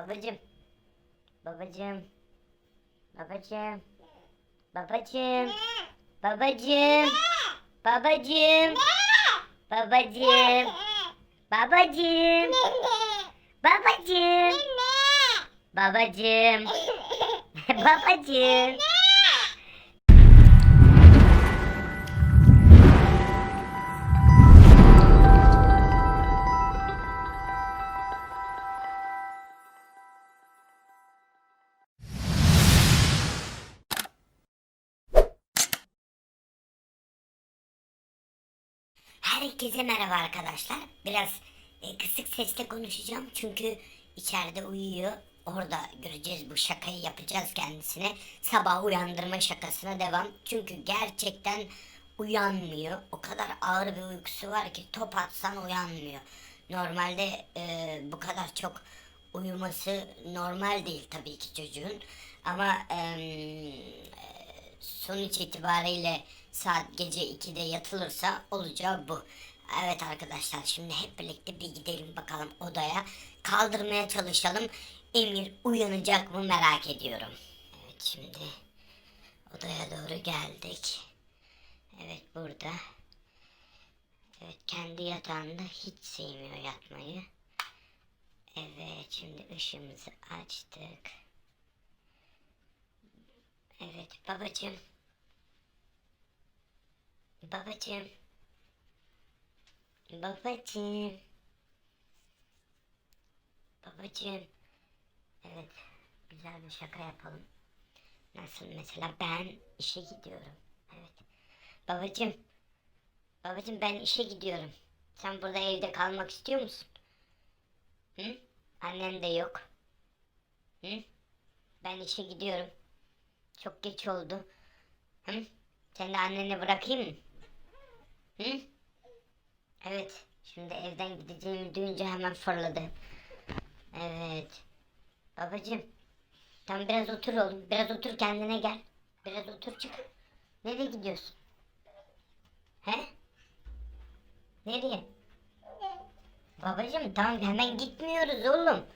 Babacım. Babacım. Babacım. Babacım. Babacım. Babacım. Babacım. Babacım. Babacım. Babacım. Babacım. Herkese merhaba arkadaşlar. Biraz e, kısık sesle konuşacağım çünkü içeride uyuyor. Orada göreceğiz bu şakayı yapacağız kendisine. Sabah uyandırma şakasına devam. Çünkü gerçekten uyanmıyor. O kadar ağır bir uykusu var ki top atsan uyanmıyor. Normalde e, bu kadar çok uyuması normal değil tabii ki çocuğun. Ama em, sonuç itibariyle saat gece 2'de yatılırsa olacağı bu. Evet arkadaşlar şimdi hep birlikte bir gidelim bakalım odaya. Kaldırmaya çalışalım. Emir uyanacak mı merak ediyorum. Evet şimdi odaya doğru geldik. Evet burada. Evet kendi yatağında hiç sevmiyor yatmayı. Evet şimdi ışığımızı açtık. Evet babacığım. Babacığım. Babacığım. Babacığım. Evet. Güzel bir şaka yapalım. Nasıl mesela ben işe gidiyorum. Evet. Babacığım. Babacığım ben işe gidiyorum. Sen burada evde kalmak istiyor musun? Hı? Annen de yok. Hı? Ben işe gidiyorum. Çok geç oldu. Hı? Sen de anneni bırakayım mı? Hı? Evet. Şimdi evden gideceğimi duyunca hemen fırladı. Evet. Babacığım. Tam biraz otur oğlum. Biraz otur kendine gel. Biraz otur çık. Nereye gidiyorsun? He? Nereye? Babacığım tamam hemen gitmiyoruz oğlum.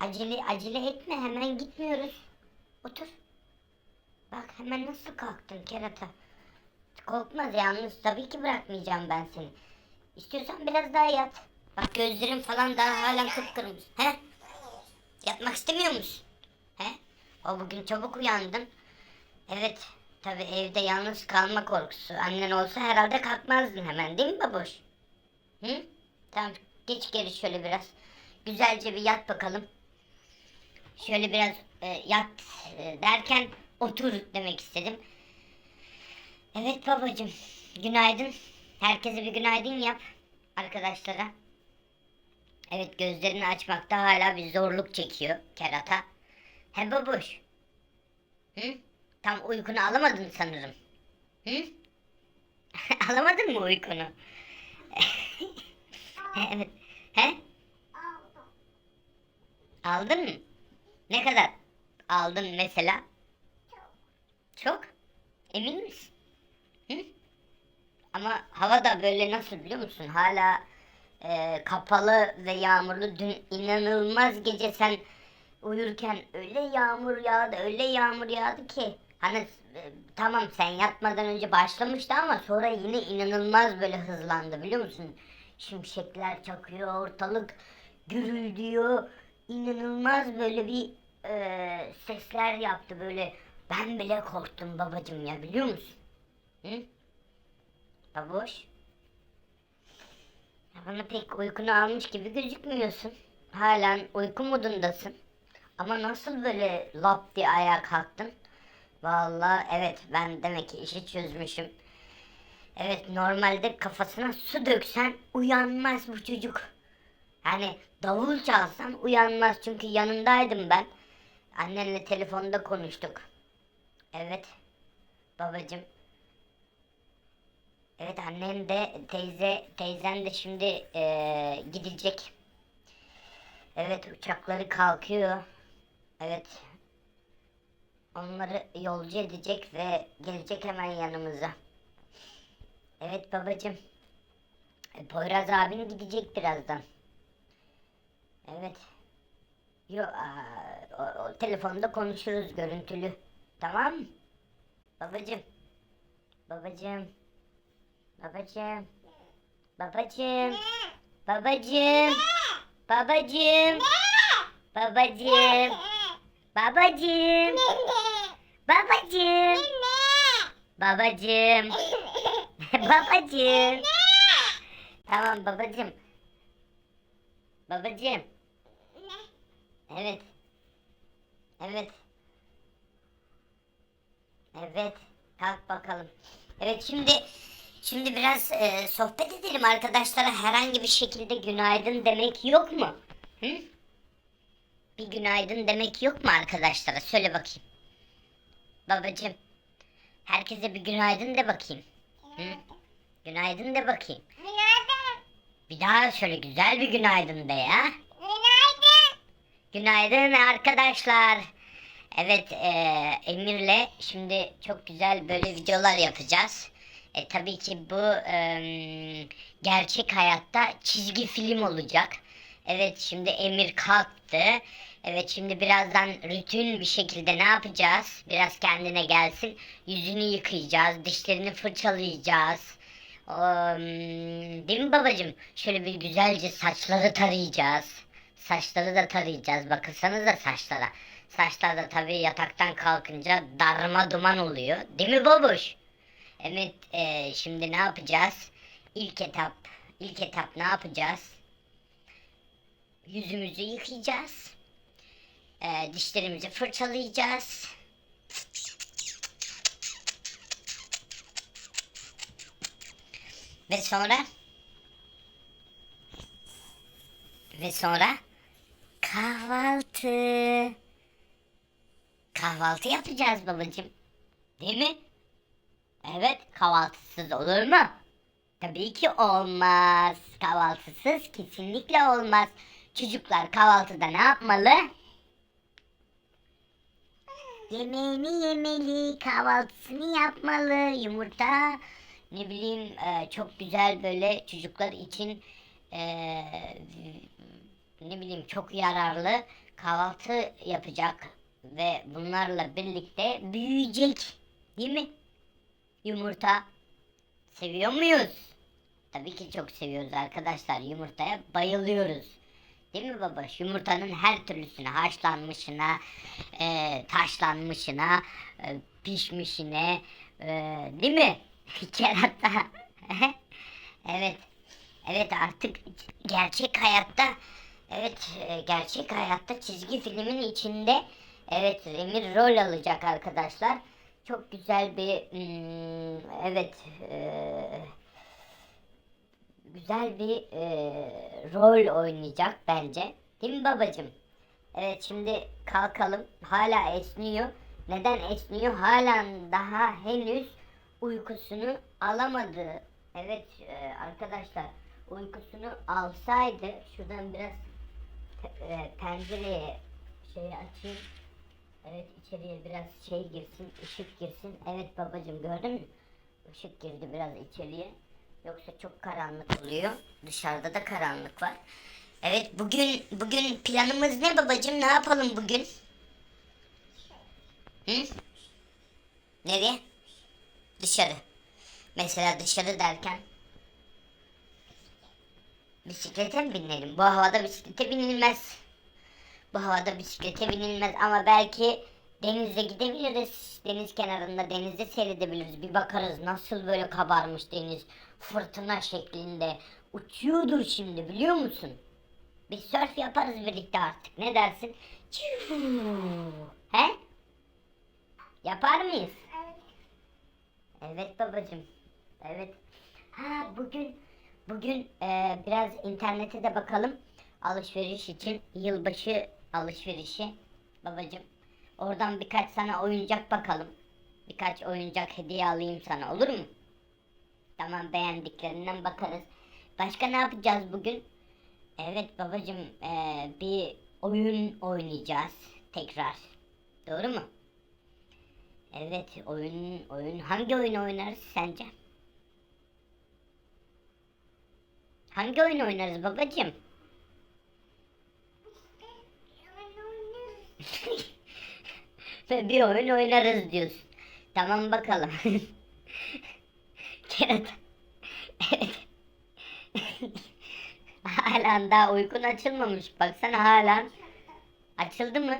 Acele acele etme hemen gitmiyoruz. Otur. Bak hemen nasıl kalktın kerata. Korkmaz yalnız tabii ki bırakmayacağım ben seni. İstiyorsan biraz daha yat. Bak gözlerin falan daha hala kıpkırmızı. He? Yatmak istemiyor musun? He? O bugün çabuk uyandın. Evet. Tabii evde yalnız kalma korkusu. Annen olsa herhalde kalkmazdın hemen değil mi baboş? Hı? Tamam geç geri şöyle biraz. Güzelce bir yat bakalım. Şöyle biraz e, yat e, derken otur demek istedim. Evet babacığım. Günaydın. Herkese bir günaydın yap arkadaşlara. Evet gözlerini açmakta hala bir zorluk çekiyor kerata. He babuş. Hı? Tam uykunu alamadın sanırım. Hı? alamadın mı uykunu? evet. He? Aldın mı? Ne kadar aldın mesela? Çok. Emin misin? Ama hava da böyle nasıl biliyor musun? Hala e, kapalı ve yağmurlu. Dün inanılmaz gece sen uyurken öyle yağmur yağdı, öyle yağmur yağdı ki. Hani e, tamam sen yatmadan önce başlamıştı ama sonra yine inanılmaz böyle hızlandı biliyor musun? Şimşekler çakıyor, ortalık gürüldüyor. İnanılmaz böyle bir e, sesler yaptı böyle. Ben bile korktum babacım ya biliyor musun? Hı? Ya bana pek uykunu almış gibi gözükmüyorsun. Halen uyku modundasın. Ama nasıl böyle lap diye ayağa kalktın? Vallahi evet ben demek ki işi çözmüşüm. Evet normalde kafasına su döksen uyanmaz bu çocuk. Yani davul çalsan uyanmaz çünkü yanındaydım ben. Annenle telefonda konuştuk. Evet babacım. Evet annem de teyze teyzen de şimdi eee, gidecek. Evet uçakları kalkıyor. Evet. Onları yolcu edecek ve gelecek hemen yanımıza. Evet babacım. E, Poyraz abin gidecek birazdan. Evet. Yok aa, o, o telefonda konuşuruz görüntülü. Tamam? Babacım. Babacım. Babacım. Babacım. Babacım. Babacım. Babacım. Babacım. Babacım. Babacım. Babacım. Tamam babacım. Babacım. Evet. Evet. Evet. Kalk bakalım. Evet şimdi şimdi biraz e, sohbet edelim arkadaşlara. Herhangi bir şekilde günaydın demek yok mu? Hı? Bir günaydın demek yok mu arkadaşlara? Söyle bakayım. Babacım. Herkese bir günaydın de bakayım. Hı? Günaydın de bakayım. Bir daha şöyle güzel bir günaydın de ya. Günaydın arkadaşlar. Evet e, Emir'le şimdi çok güzel böyle videolar yapacağız. E, tabii ki bu e, gerçek hayatta çizgi film olacak. Evet şimdi Emir kalktı. Evet şimdi birazdan rutin bir şekilde ne yapacağız? Biraz kendine gelsin. Yüzünü yıkayacağız. Dişlerini fırçalayacağız. Eee, değil mi babacığım? Şöyle bir güzelce saçları tarayacağız. Saçları da tarayacağız. Bakırsanız saçlara. Saçlar da tabii yataktan kalkınca darma duman oluyor. Değil mi babuş? Evet eee, şimdi ne yapacağız? İlk etap. ilk etap ne yapacağız? Yüzümüzü yıkayacağız. Eee, dişlerimizi fırçalayacağız. Ve sonra ve sonra kahvaltı. Kahvaltı yapacağız babacığım. Değil mi? Evet, kahvaltısız olur mu? Tabii ki olmaz. Kahvaltısız kesinlikle olmaz. Çocuklar kahvaltıda ne yapmalı? Yemeğini yemeli, kahvaltısını yapmalı, yumurta, ne bileyim e, çok güzel böyle çocuklar için e, ne bileyim çok yararlı kahvaltı yapacak ve bunlarla birlikte büyüyecek. Değil mi? Yumurta seviyor muyuz? Tabii ki çok seviyoruz arkadaşlar. Yumurtaya bayılıyoruz. Değil mi baba? Yumurtanın her türlüsüne, haşlanmışına, e, taşlanmışına, e, pişmişine, e, değil mi? Kerata. evet. Evet artık gerçek hayatta, evet e, gerçek hayatta çizgi filmin içinde, evet Emir rol alacak arkadaşlar. Çok güzel bir, evet, güzel bir rol oynayacak bence. Değil mi babacığım? Evet şimdi kalkalım. Hala esniyor. Neden esniyor? Hala daha henüz uykusunu alamadı. Evet arkadaşlar uykusunu alsaydı şuradan biraz pencereye şey açayım. Evet içeriye biraz şey girsin, ışık girsin. Evet babacığım gördün mü? Işık girdi biraz içeriye. Yoksa çok karanlık oluyor. Dışarıda da karanlık var. Evet bugün bugün planımız ne babacığım? Ne yapalım bugün? Hı? Nereye? Dışarı. Mesela dışarı derken bisiklete mi binelim? Bu havada bisiklete binilmez. Bu havada bisiklete binilmez ama belki denize gidebiliriz. Deniz kenarında denizde seyredebiliriz. Bir bakarız nasıl böyle kabarmış deniz. Fırtına şeklinde. Uçuyordur şimdi biliyor musun? Bir sörf yaparız birlikte artık. Ne dersin? He? Yapar mıyız? Evet babacığım. Evet. Ha bugün bugün e, biraz internete de bakalım. Alışveriş için yılbaşı alışverişi babacığım. Oradan birkaç sana oyuncak bakalım. Birkaç oyuncak hediye alayım sana olur mu? Tamam beğendiklerinden bakarız. Başka ne yapacağız bugün? Evet babacığım e, bir oyun oynayacağız tekrar. Doğru mu? Evet oyun oyun hangi oyun oynarız sence? Hangi oyun oynarız babacığım? Ve bir oyun oynarız diyorsun. Tamam bakalım. Kerata. Evet. Halen daha uykun açılmamış. Baksana halen. Açıldı mı?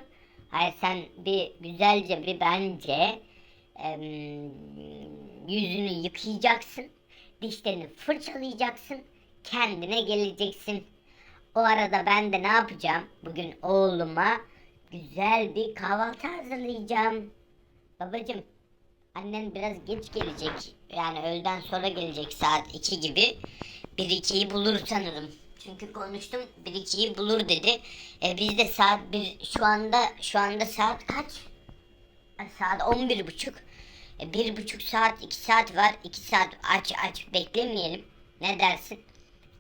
Hayır sen bir güzelce bir bence em, yüzünü yıkayacaksın. Dişlerini fırçalayacaksın. Kendine geleceksin. O arada ben de ne yapacağım? Bugün oğluma güzel bir kahvaltı hazırlayacağım. Babacım annen biraz geç gelecek. Yani öğleden sonra gelecek saat 2 gibi. 1-2'yi bulur sanırım. Çünkü konuştum 1-2'yi bulur dedi. E biz de saat 1 şu anda şu anda saat kaç? Ay, Saat 11 buçuk. E, bir buçuk saat, iki saat var. iki saat aç aç beklemeyelim. Ne dersin?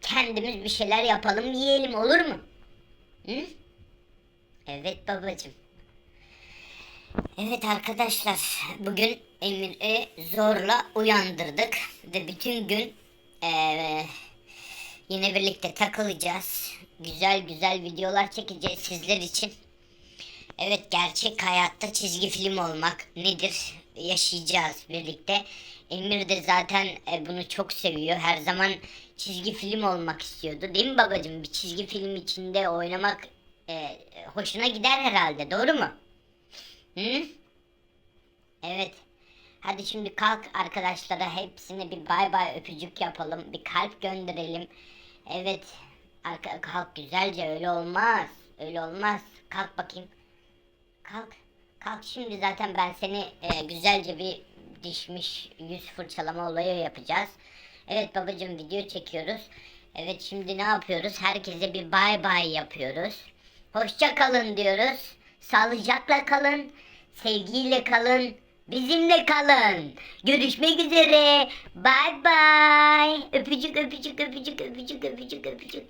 Kendimiz bir şeyler yapalım yiyelim olur mu? Hı? Evet babacığım. Evet arkadaşlar bugün Emir'i zorla uyandırdık ve bütün gün eee, yine birlikte takılacağız. Güzel güzel videolar çekeceğiz sizler için. Evet gerçek hayatta çizgi film olmak nedir yaşayacağız birlikte. Emir de zaten e, bunu çok seviyor. Her zaman çizgi film olmak istiyordu. Değil mi babacığım? Bir çizgi film içinde oynamak e, hoşuna gider herhalde. Doğru mu? Hı? Evet. Hadi şimdi kalk arkadaşlara hepsine bir bay bay öpücük yapalım. Bir kalp gönderelim. Evet. Arka, kalk güzelce öyle olmaz. Öyle olmaz. Kalk bakayım. Kalk. Kalk şimdi zaten ben seni e, güzelce bir dişmiş yüz fırçalama olayı yapacağız. Evet babacığım video çekiyoruz. Evet şimdi ne yapıyoruz? Herkese bir bay bay yapıyoruz. Hoşça kalın diyoruz. Sağlıcakla kalın. Sevgiyle kalın. Bizimle kalın. Görüşmek üzere. Bay bay. Öpücük öpücük öpücük öpücük öpücük öpücük.